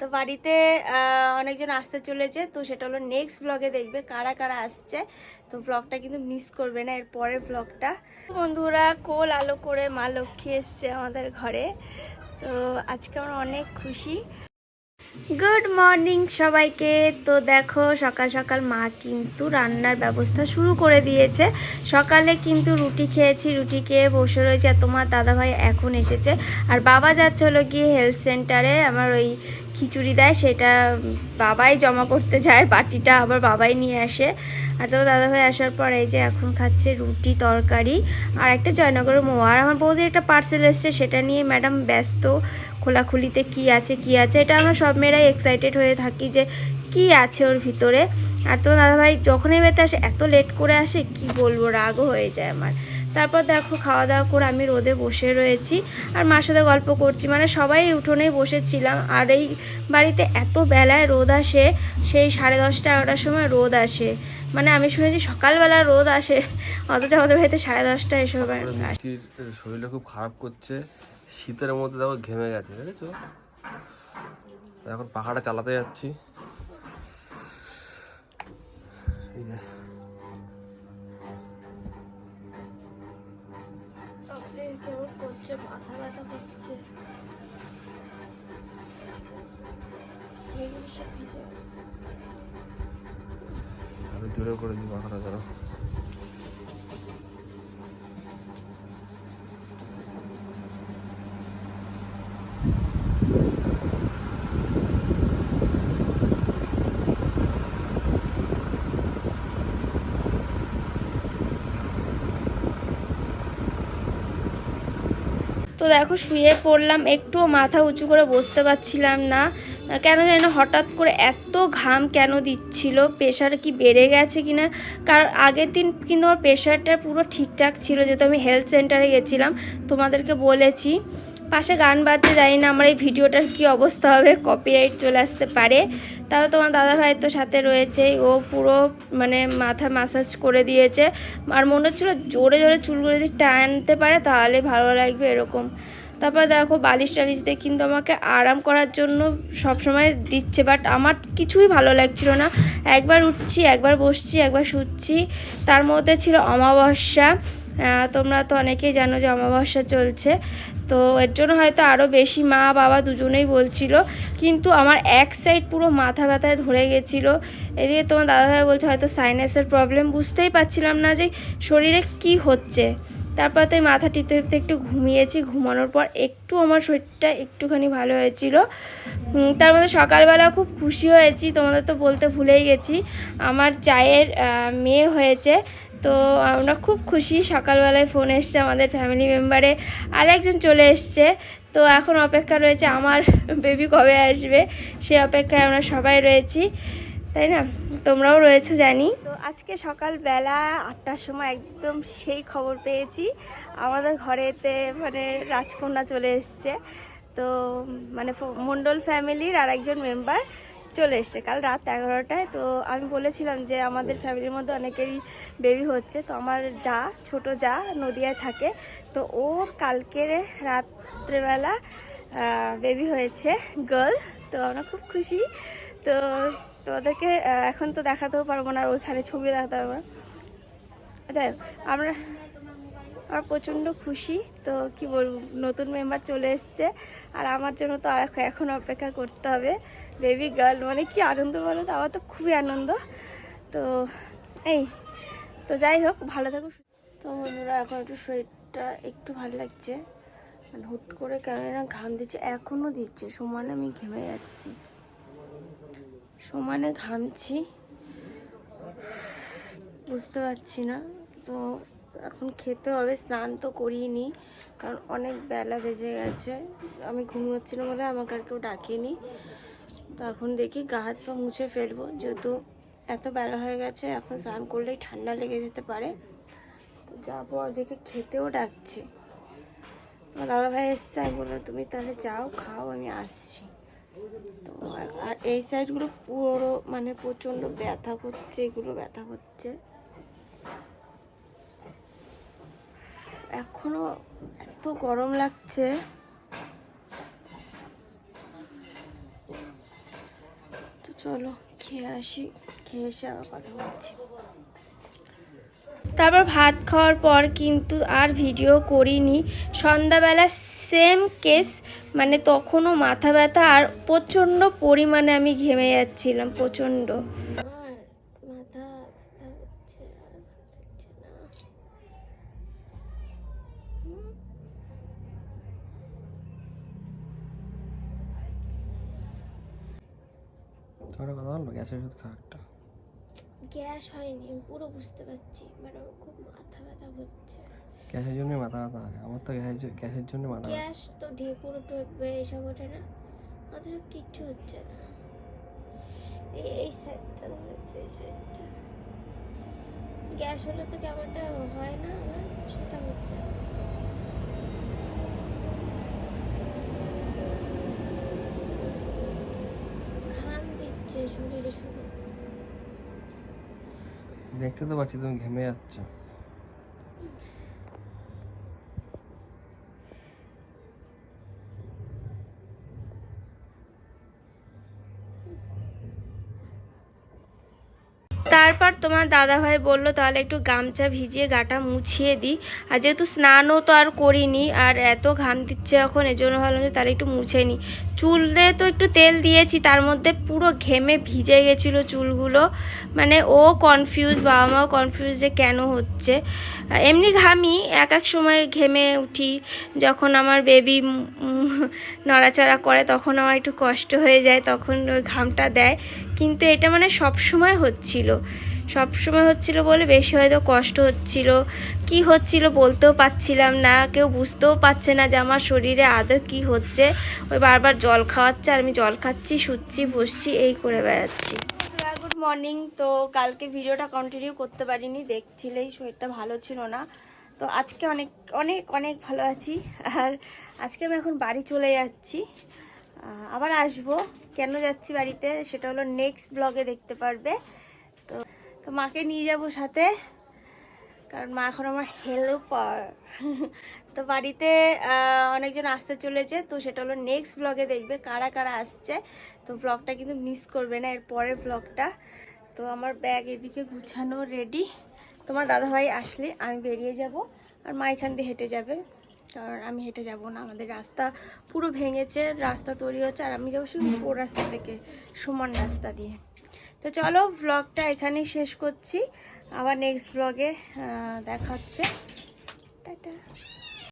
তো বাড়িতে অনেকজন আসতে চলেছে। তো সেটা হলো নেক্সট ব্লগে দেখবে কারা কারা আসছে। তো ব্লগটা কিন্তু মিস করবে না, এর পরের ব্লগটা বন্ধুরা, কোল আলো করে মা লক্ষ্মী এসছে আমাদের ঘরে। তো আজকে আমরা অনেক খুশি। গুড মর্নিং সবাইকে। তো দেখো, সকাল সকাল মা কিন্তু রান্নার ব্যবস্থা শুরু করে দিয়েছে। সকালে কিন্তু রুটি খেয়েছি, রুটি খেয়ে বসে রয়েছে আর তোমার দাদাভাই এখন এসেছে। আর বাবা যাচ্ছে হলো গিয়ে হেলথ সেন্টারে আমার ওই খিচুড়ি দেয়, সেটা বাবাই জমা করতে যায়, বাটিটা আবার বাবাই নিয়ে আসে। আর তো দাদাভাই আসার পর এই যে এখন খাচ্ছে রুটি তরকারি। আর একটা জয়নগরের মোয়া। আর আমার বৌদির একটা পার্সেল এসছে, সেটা নিয়ে ম্যাডাম ব্যস্ত খোলাখুলিতে কি আছে কি আছে এটা আমরা সব মেয়েরাই এক্সাইটেড হয়ে থাকি যে কি আছে ওর ভিতরে। আর তোমার দাদাভাই যখনই বেতে আসে এত লেট করে আসে কি বলব রাগও হয়ে যায় আমার। তারপর দেখো খাওয়া দাওয়া করে আমি রোদে বসে রয়েছি। আর মার সাথে গল্প করছি মানে সবাই উঠোনেই বসেছিলাম। আর এই বাড়িতে এত বেলায় রোদ আসে সেই সাড়ে দশটা এগারোটার সময় রোদ আসে। মানে আমি শুনেছি সকালবেলা রোদ আসে অথচ আমাদের বাড়িতে সাড়ে দশটা এসব শরীরটা খুব খারাপ করছে। শীতের মধ্যে দেখো ঘেমে গেছে দেখেছ? এখন পাখাটা চালাতে যাচ্ছি। জোরে করে দিই পাখাটা ধরো। দেখো শুয়ে পড়লাম একটু মাথা উঁচু করে বসতে পারছিলাম না। কেন জানি না হঠাৎ করে এত ঘাম কেন দিচ্ছিল প্রেশার কি বেড়ে গেছে কি না কারণ আগের দিন কিন্তু আমার প্রেশারটা পুরো ঠিকঠাক ছিল, যেহেতু আমি হেলথ সেন্টারে গেছিলাম, তোমাদেরকে বলেছি। পাশে গান বাজতে জানি না আমার এই ভিডিওটার কি অবস্থা হবে কপিরাইট চলে আসতে পারে। তারপর তোমার দাদা ভাই তো সাথে রয়েছে, ও পুরো মানে মাথা মাসাজ করে দিয়েছে। আর মনে হচ্ছিল জোরে জোরে চুলগুলো যদি টানতে পারে, তাহলে ভালো লাগবে এরকম। তারপর দেখো বালিশ টালিশ দিয়ে কিন্তু আমাকে আরাম করার জন্য সবসময় দিচ্ছে বাট আমার কিছুই ভালো লাগছিল না। একবার উঠছি, একবার বসছি, একবার শুচ্ছি। তার মধ্যে ছিল অমাবস্যা। তোমরা তো অনেকেই জানো যে অমাবস্যা চলছে। তো এর জন্য হয়তো আরও বেশি মা বাবা দুজনেই বলছিল, কিন্তু আমার এক সাইড পুরো মাথা ব্যথায় ধরে গেছিল। এদিকে তোমার দাদাভাই বলছে হয়তো সাইনাসের প্রবলেম বুঝতেই পারছিলাম না যে শরীরে কি হচ্ছে। তারপর তো মাথা টিপতে টিপতে একটু ঘুমিয়েছি, ঘুমানোর পর একটু আমার শরীরটা একটুখানি ভালো হয়েছিল। তার মধ্যে সকালবেলা খুব খুশি হয়েছি, তোমাদের তো বলতে ভুলেই গেছি। আমার চায়ের মেয়ে হয়েছে তো আমরা খুব খুশি, সকালবেলায় ফোন এসছে আমাদের ফ্যামিলি মেম্বারে আর একজন চলে এসছে, তো এখন অপেক্ষা রয়েছে আমার বেবি কবে আসবে, সে অপেক্ষায় আমরা সবাই রয়েছি, তাই না? তোমরাও রয়েছো, জানি। তো আজকে সকালবেলা আটটার সময় একদম সেই খবর পেয়েছি, আমাদের ঘরেতে মানে রাজকন্যা চলে এসছে। তো মানে মণ্ডল ফ্যামিলির আর একজন মেম্বার চলে এসছে। কাল রাত এগারোটায় তো আমি বলেছিলাম যে আমাদের ফ্যামিলির মধ্যে অনেকেরই বেবি হচ্ছে। তো আমার যা ছোট যা নদিয়ায় থাকে তো ও কালকের রাত্রেবেলা বেবি হয়েছে গার্ল তো আমরা খুব খুশি। তো তোমাদেরকে এখন তো দেখাতেও পারব না আর ওইখানে ছবি দেখাতে পারব না। যাই হোক, আমরা আমরা প্রচণ্ড খুশি। তো কি বলব নতুন মেম্বার চলে এসছে। আর আমার জন্য তো আর এখন অপেক্ষা করতে হবে। বেবি গার্ল মানে কি আনন্দ বলো তো? আমার তো খুবই আনন্দ। তো, এই, তো যাই হোক, ভালো থাকো। তো বন্ধুরা, এখন একটু শরীরটা একটু ভালো লাগছে। মানে হুট করে কেন না ঘাম দিচ্ছে। এখনও দিচ্ছে। সমানে আমি ঘেমে যাচ্ছি। সমানে ঘামছি। বুঝতে পারছি না। তো এখন খেতে হবে, স্নান তো করিনি, কারণ অনেক বেলা বেজে গেছে। আমি ঘুমোচ্ছিলাম বলে আমাকে আর কেউ ডাকেনি। তো এখন দেখি গা হাত পা মুছে ফেলব, যেহেতু এত বেলা হয়ে গেছে, এখন স্নান করলেই ঠান্ডা লেগে যেতে পারে। তো যাব দেখে খেতেও ডাকছে। তোমার দাদাভাই এসছে, আমি বললাম, তুমি তাহলে যাও, খাও, আমি আসছি। তো আর এই সাইডগুলো পুরো মানে প্রচণ্ড ব্যথা করছে, এগুলো ব্যথা করছে। এখনও এত গরম লাগছে। তো চলো, খেয়ে আসি, খেয়ে এসে আবার কথা বলছি। তারপর ভাত খাওয়ার পর কিন্তু আর ভিডিও করিনি। সন্ধ্যাবেলা সেম কেস মানে তখনও মাথা ব্যথা আর প্রচণ্ড পরিমাণে আমি ঘেমে যাচ্ছিলাম, প্রচণ্ড আর মাথা ব্যথা হচ্ছে আর ভালো লাগছে না তোমার কথা বলব? গ্যাসের ওষুধ খাওয়া একটা। গ্যাস হয়নি আমি পুরো বুঝতে পারছি বাট আমার খুব মাথা ব্যথা হচ্ছে। গ্যাসের জন্যই মাথা ব্যথা হয়? আমার তো গ্যাসের গ্যাসের জন্য মাথা গ্যাস তো ঢেকুর টোকবে এসব ওঠে না। অথচ কিচ্ছু হচ্ছে না। এই এই সাইডটা ধরেছে এই সাইডটা গ্যাস হলে তো কেমনটা হয় না আমার সেটা হচ্ছে না ঘাম দিচ্ছে শরীরে শুধু দেখতে তো পাচ্ছি তুমি ঘেমে যাচ্ছ তারপর তোমার দাদাভাই বলল, তাহলে একটু গামছা ভিজিয়ে গাটা মুছিয়ে দিই আর যেহেতু স্নানও তো আর করিনি, আর এত ঘাম দিচ্ছে এখন, এজন্য ভাবলাম যে তাহলে একটু মুছে নিই চুলে তো একটু তেল দিয়েছি, তার মধ্যে পুরো ঘেমে ভিজে গেছিল চুলগুলো। মানে ও কনফিউজ বাবা মাও কনফিউজ যে কেন হচ্ছে। এমনি ঘামি, এক এক সময় ঘেমে উঠি। যখন আমার বেবি নড়াচড়া করে, তখন আমার একটু কষ্ট হয়ে যায়, তখন ওই ঘামটা দেয়। কিন্তু এটা মানে সব সময় হচ্ছিল। সব সময় হচ্ছিল বলে বেশি হয়তো কষ্ট হচ্ছিল। কি হচ্ছিল বলতেও পারছিলাম না, কেউ বুঝতেও পারছে না যে আমার শরীরে আদৌ কি হচ্ছে। ওই বারবার জল খাওয়াচ্ছে আর আমি জল খাচ্ছি, শুচ্ছি, বসছি, এই করে বেড়াচ্ছি। Good morning. তো কালকে ভিডিওটা কন্টিনিউ করতে পারিনি, দেখছিলেই শরীরটা ভালো ছিল না। তো আজকে অনেক অনেক অনেক ভালো আছি। আর আজকে আমি এখন বাড়ি চলে যাচ্ছি। আবার আসব। কেন যাচ্ছি বাড়িতে? সেটা হলো নেক্সট ব্লগে দেখতে পারবে। তো তো মাকে নিয়ে যাব সাথে, কারণ মা এখন আমার হেল্পার তো বাড়িতে অনেকজন আসতে চলেছে, তো সেটা হলো নেক্সট ব্লগে দেখবে কারা কারা আসছে। তো ব্লগটা কিন্তু মিস করবে না, এর পরের ব্লগটা তো আমার ব্যাগ এদিকে গুছানো রেডি তোমার দাদাভাই আসলে আমি বেরিয়ে যাব, আর মা এখান দিয়ে হেঁটে যাবে। কারণ আমি হেঁটে যাব না। আমাদের রাস্তা পুরো ভেঙেছে, রাস্তা তৈরি হচ্ছে, আর আমি যাব শুধু ও রাস্তা থেকে, সমান রাস্তা দিয়ে। তো চলো ব্লগটা এখানেই শেষ করছি। আবার নেক্সট ব্লগে দেখা হচ্ছে। টাটা।